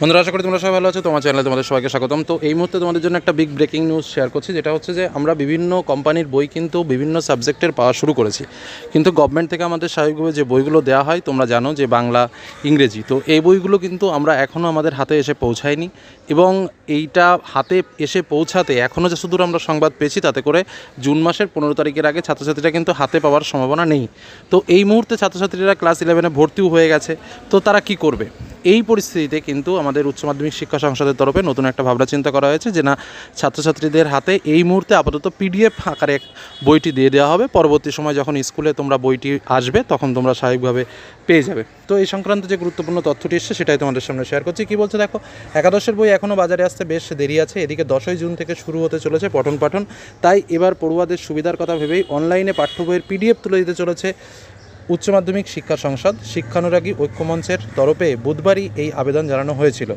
বন্ধুরা, আশা করি তোমরা সবাই ভালো আছো। তোমার চ্যানেলে তোমাদের সবাইকে স্বাগতম। তো এই মুহূর্তে তোমাদের জন্য একটা বিগ ব্রেকিং নিউজ শেয়ার করছি, যেটা হচ্ছে যে আমরা বিভিন্ন কোম্পানির বই কিন্তু বিভিন্ন সাবজেক্টের পাওয়া শুরু করেছি। কিন্তু গভর্নমেন্ট থেকে আমাদের স্বাভাবিকভাবে যে বইগুলো দেওয়া হয়, তোমরা জানো যে বাংলা, ইংরেজি। তো এই বইগুলো কিন্তু আমরা এখনও আমাদের হাতে এসে পৌঁছায়নি এবং এইটা হাতে এসে পৌঁছাতে এখনও যে শুধু আমরা সংবাদ পেয়েছি, তাতে করে জুন মাসের পনেরো তারিখের আগে ছাত্রছাত্রীরা কিন্তু হাতে পাওয়ার সম্ভাবনা নেই। তো এই মুহূর্তে ছাত্রছাত্রীরা ক্লাস ইলেভেনে ভর্তিও হয়ে গেছে। তো তারা কি করবে? এই পরিস্থিতিতে কিন্তু আমাদের উচ্চ মাধ্যমিক শিক্ষা সংসদের তরফে নতুন একটা ভাবনা চিন্তা করা হয়েছে যে না, ছাত্রছাত্রীদের হাতে এই মুহূর্তে আপাতত পিডিএফ আকারে বইটি দিয়ে দেওয়া হবে। পরবর্তী সময় যখন স্কুলে তোমরা বইটি আসবে, তখন তোমরা স্বাভাবিকভাবে পেয়ে যাবে। তো এই সংক্রান্ত যে গুরুত্বপূর্ণ তথ্যটি এসছে, সেটাই তোমাদের সামনে শেয়ার করছি। কী বলছে দেখো, একাদশের বই এখনও বাজারে আসতে বেশ দেরি আছে। এদিকে দশই জুন থেকে শুরু হতে চলেছে পঠন পাঠন। তাই এবার পড়ুয়াদের সুবিধার কথা ভেবেই অনলাইনে পাঠ্য বইয়ের পিডিএফ তুলে দিতে চলেছে উচ্চ মাধ্যমিক শিক্ষা সংসদ শিক্ষানুরাগী ঐক্যমঞ্চের তরফে বুধবারই এই আবেদন জানানো হয়েছিল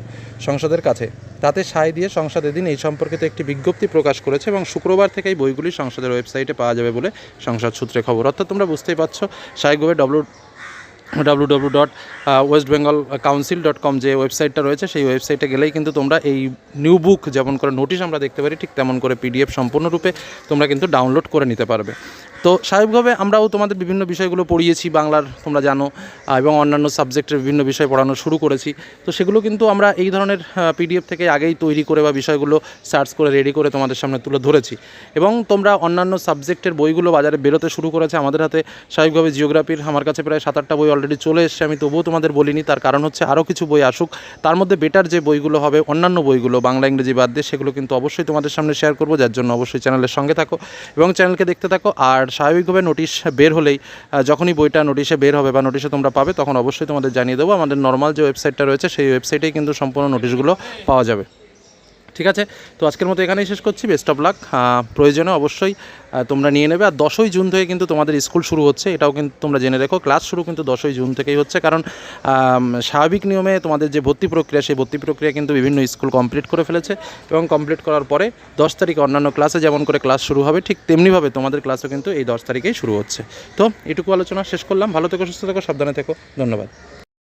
সংসদের কাছে। তাতে সায় দিয়ে সংসদ এদিন এই সম্পর্কিত একটি বিজ্ঞপ্তি প্রকাশ করেছে এবং শুক্রবার থেকেই বইগুলি সংসদের ওয়েবসাইটে পাওয়া যাবে বলে সংসদ সূত্রে খবর। অর্থাৎ তোমরা বুঝতেই পারছ সাহেবভাবে W W W dot West Bengal council dot com যে ওয়েবসাইটটা রয়েছে, সেই ওয়েবসাইটে গেলেই কিন্তু তোমরা এই নিউ বুক যেমন করে নোটিশ আমরা দেখতে পারি, ঠিক তেমন করে পিডিএফ সম্পূর্ণরূপে তোমরা কিন্তু ডাউনলোড করে নিতে পারবে। তো স্বাভাবিকভাবে আমরাও তোমাদের বিভিন্ন বিষয়গুলো পড়িয়েছি, বাংলার তোমরা জানো এবং অন্যান্য সাবজেক্টের বিভিন্ন বিষয় পড়ানো শুরু করেছি। তো সেগুলো কিন্তু আমরা এই ধরনের পিডিএফ থেকে আগেই তৈরি করে বা বিষয়গুলো সার্চ করে রেডি করে তোমাদের সামনে তুলে ধরেছি। এবং তোমরা অন্যান্য সাবজেক্টের বইগুলো বাজারে বেরোতে শুরু করেছে আমাদের হাতে। স্বাভাবিকভাবে জিওগ্রাফির আমার কাছে প্রায় সাত আটটা বই অলরেডি চলে এসছে, আমি তবুও তোমাদের বলিনি। তার কারণ হচ্ছে আরও কিছু বই আসুক। তার মধ্যে বেটার যে বইগুলো হবে, অন্যান্য বইগুলো বাংলা, ইংরেজি বাদ দিয়ে, সেগুলো কিন্তু অবশ্যই তোমাদের সামনে শেয়ার করব। যার জন্য অবশ্যই চ্যানেলের সঙ্গে থাকো এবং চ্যানেলকে দেখতে থাকো। আর স্বাভাবিকভাবে নোটিশ বের হলেই যখনই বইটা নোটিশে বের হবে বা নোটিশে তোমরা পাবে, তখন অবশ্যই তোমাদের জানিয়ে দেবো। আমাদের নর্মাল যে ওয়েবসাইটটা রয়েছে, সেই ওয়েবসাইটেই কিন্তু সম্পূর্ণ নোটিশগুলো পাওয়া যাবে। ঠিক আছে? তো আজকের মতো এখানেই শেষ করছি। বেস্ট অফ লাক প্রয়োজনে অবশ্যই তোমরা নিয়ে নেবে। আর দশই জুন থেকে কিন্তু তোমাদের স্কুল শুরু হচ্ছে। এটাও কিন্তু তোমরা জেনে রেখো। ক্লাস শুরু কিন্তু দশই জুন থেকেই হচ্ছে। কারণ স্বাভাবিক নিয়মে তোমাদের যে ভর্তি প্রক্রিয়া, সেই ভর্তি প্রক্রিয়া কিন্তু বিভিন্ন স্কুল কমপ্লিট করে ফেলেছে এবং কমপ্লিট করার পরে দশ তারিখে অন্যান্য ক্লাসে যেমন করে ক্লাস শুরু হবে, ঠিক তেমনিভাবে তোমাদের ক্লাসও কিন্তু এই দশ তারিখেই শুরু হচ্ছে। তো এটুকু আলোচনা শেষ করলাম। ভালো থেকো, সুস্থ থেকো, সাবধানে থেকো। ধন্যবাদ।